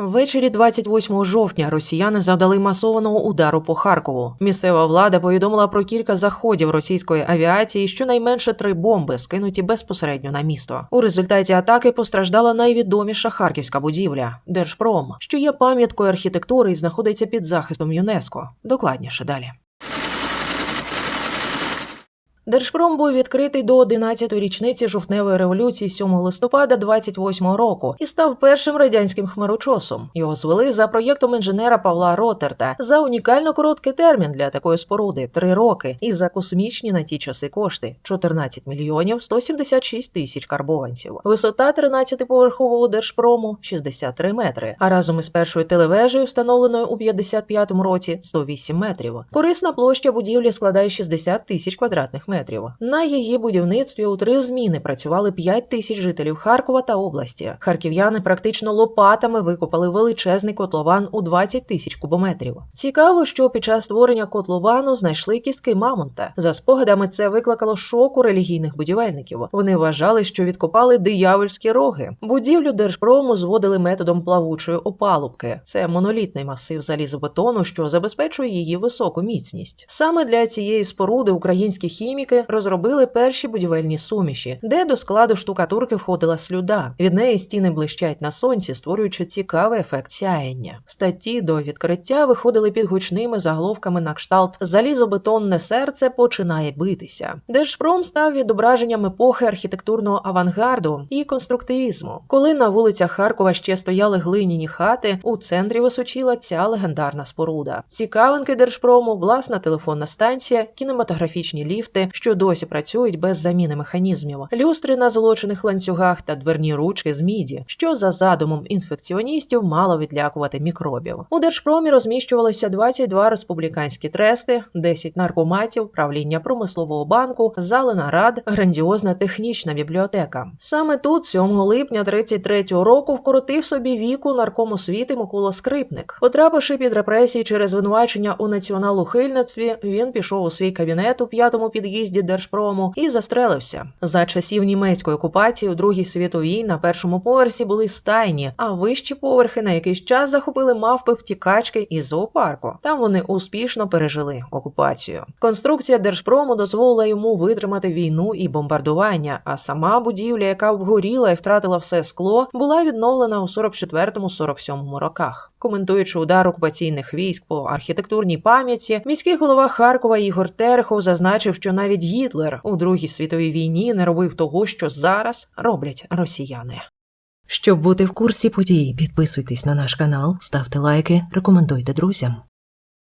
Ввечері 28 жовтня росіяни завдали масованого удару по Харкову. Місцева влада повідомила про кілька заходів російської авіації, щонайменше три бомби скинуті безпосередньо на місто. У результаті атаки постраждала найвідоміша харківська будівля Держпром, що є пам'яткою архітектури і знаходиться під захистом ЮНЕСКО. Докладніше далі. Держпром був відкритий до 11-ї річниці жовтневої революції 7 листопада 28 року і став першим радянським хмарочосом. Його звели за проєктом інженера Павла Ротерта за унікально короткий термін для такої споруди 3 роки, і за космічні на ті часи кошти 14 мільйонів 176 тисяч карбованців. Висота 13-поверхового держпрому 63 метри. А разом із першою телевежею, встановленою у 55-му році, 108 метрів. Корисна площа будівлі складає 60 тисяч квадратних метрів. На її будівництві у три зміни працювали 5 тисяч жителів Харкова та області. Харків'яни практично лопатами викопали величезний котлован у 20 тисяч кубометрів. Цікаво, що під час створення котловану знайшли кістки мамонта. За спогадами, це викликало шок у релігійних будівельників. Вони вважали, що відкопали диявольські роги. Будівлю держпрому зводили методом плавучої опалубки. Це монолітний масив залізобетону, що забезпечує її високу міцність. Саме для цієї споруди українські хіміки розробили перші будівельні суміші, де до складу штукатурки входила слюда. Від неї стіни блищать на сонці, створюючи цікавий ефект сяєння. Статті до відкриття виходили під гучними заголовками на кшталт Залізобетонне серце починає битися. Держпром став відображенням епохи архітектурного авангарду і конструктивізму. Коли на вулицях Харкова ще стояли глиняні хати, у центрі височила ця легендарна споруда. Цікавинки держпрому, власна телефонна станція, кінематографічні ліфти, що досі працюють без заміни механізмів, люстри на золочених ланцюгах та дверні ручки з міді, що за задумом інфекціоністів мало відлякувати мікробів. У держпромі розміщувалися 22 республіканські трести, 10 наркоматів, правління промислового банку, зали нарад, грандіозна технічна бібліотека. Саме тут, 7 липня 33-го року, вкоротив собі віку нарком освіти Микола Скрипник. Потрапивши під репресії через звинувачення у націоналухильництві, він пішов у свій кабінет у п'ятому під'їзді держпрому і застрелився. За часів німецької окупації у Другій світовій на першому поверсі були стайні, а вищі поверхи на якийсь час захопили мавпи втікачки із зоопарку. Там вони успішно пережили окупацію. Конструкція держпрому дозволила йому витримати війну і бомбардування. А сама будівля, яка обгоріла і втратила все скло, була відновлена у 44-47 роках. Коментуючи удар окупаційних військ по архітектурній пам'ятці, міський голова Харкова Ігор Терехов зазначив, що навіть Гітлер у Другій світовій війні не робив того, що зараз роблять росіяни. Щоб бути в курсі подій, підписуйтесь на наш канал, ставте лайки, рекомендуйте друзям.